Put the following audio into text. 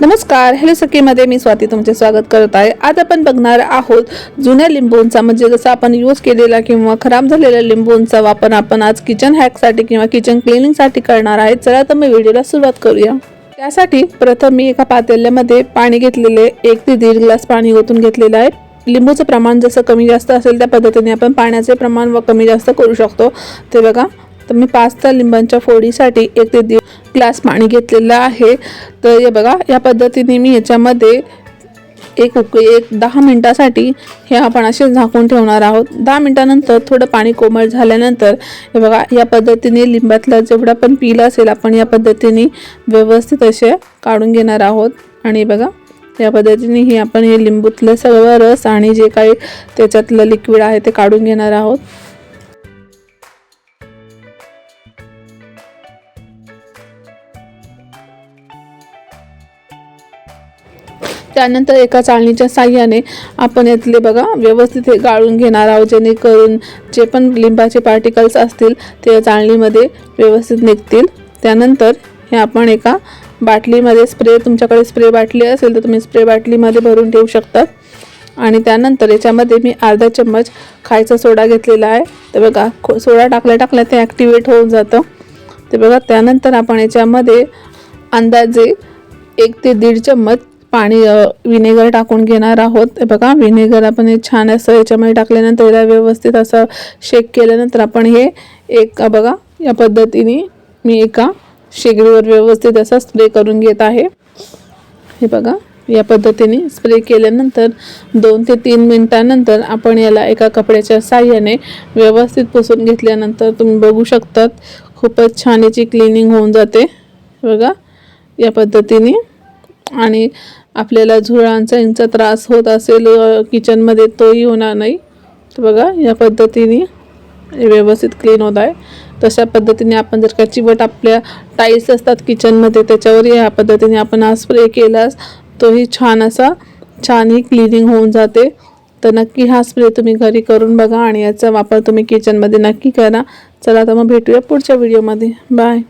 नमस्कार हॅलो सखीमध्ये मी स्वाती तुमचे स्वागत करत आहे. आज आपण बघणार आहोत जुन्या लिंबूंचा म्हणजे जसं आपण यूज केलेला किंवा खराब झालेल्या लिंबूंचा वापर आपण आज किचन हॅकसाठी किंवा किचन क्लिनिंगसाठी करणार आहे. चला तर मी व्हिडिओला सुरुवात करूया. त्यासाठी प्रथम मी एका पातेल्यामध्ये पाणी घेतलेले एक ते दीड ग्लास पाणी ओतून घेतलेलं आहे. लिंबूचं प्रमाण जसं कमी जास्त असेल त्या पद्धतीने आपण पाण्याचे प्रमाण व कमी जास्त करू शकतो. ते बघा तर मी पाच त्या लिंबांच्या फोडीसाठी एक ते दीड ग्लास पाणी घेतलेलं आहे. तर हे बघा या पद्धतीने मी याच्यामध्ये एक उकळी एक दहा मिनटासाठी हे आपण असे झाकून ठेवणार आहोत. दहा मिनटानंतर थोडं पाणी कोमट झाल्यानंतर हे बघा या पद्धतीने लिंबातलं जेवढं पण पील असेल आपण या पद्धतीने व्यवस्थित असे काढून घेणार आहोत. आणि बघा या पद्धतीने ही आपण हे लिंबूतलं सगळं रस आणि जे काही त्याच्यातलं लिक्विड आहे ते काढून घेणार आहोत. त्यानंतर एका चाळणीच्या साह्याने आपण यातले बघा व्यवस्थित हे गाळून घेणार आहोत जेणेकरून जे पण लिंबाचे पार्टिकल्स असतील ते चाळणीमध्ये व्यवस्थित निघतील. त्यानंतर हे आपण एका बाटलीमध्ये स्प्रे तुमच्याकडे स्प्रे बाटली असेल तर तुम्ही स्प्रे बाटलीमध्ये भरून ठेवू शकतात. आणि त्यानंतर याच्यामध्ये मी अर्धा चम्मच खायचा सोडा घेतलेला आहे. तर बघा खो सोडा टाकल्या टाकल्या ते ॲक्टिवेट होऊन जातं. ते बघा त्यानंतर आपण याच्यामध्ये अंदाजे एक ते दीड चम्मच पाणी विनेगर टाकून घेणार आहोत. हे बघा विनेगर आपण हे छान असं याच्यामध्ये टाकल्यानंतर याला व्यवस्थित असं शेक केल्यानंतर आपण हे एक बघा या पद्धतीने मी एका शेगडीवर व्यवस्थित असा स्प्रे करून घेत आहे. हे बघा या पद्धतीने स्प्रे केल्यानंतर दोन ते तीन मिनटानंतर आपण याला एका कपड्याच्या साह्याने व्यवस्थित पुसून घेतल्यानंतर तुम्ही बघू शकतात खूपच छान याची क्लिनिंग होऊन जाते. बघा या पद्धतीने आणि आपल्याला झुळांचा यांचा त्रास होत असेल किचनमध्ये तोही होणार नाही. तर बघा या पद्धतीने व्यवस्थित क्लीन होत आहे. तशा पद्धतीने आपण जर का चिवट आपल्या टाईल्स असतात किचनमध्ये त्याच्यावर ह्या पद्धतीने आपण हा स्प्रे केलास तोही छान असा छानही क्लिनिंग होऊन जाते. तर नक्की हा स्प्रे तुम्ही घरी करून बघा आणि याचा वापर तुम्ही किचनमध्ये नक्की करा. चला तर मग भेटूया पुढच्या व्हिडिओमध्ये बाय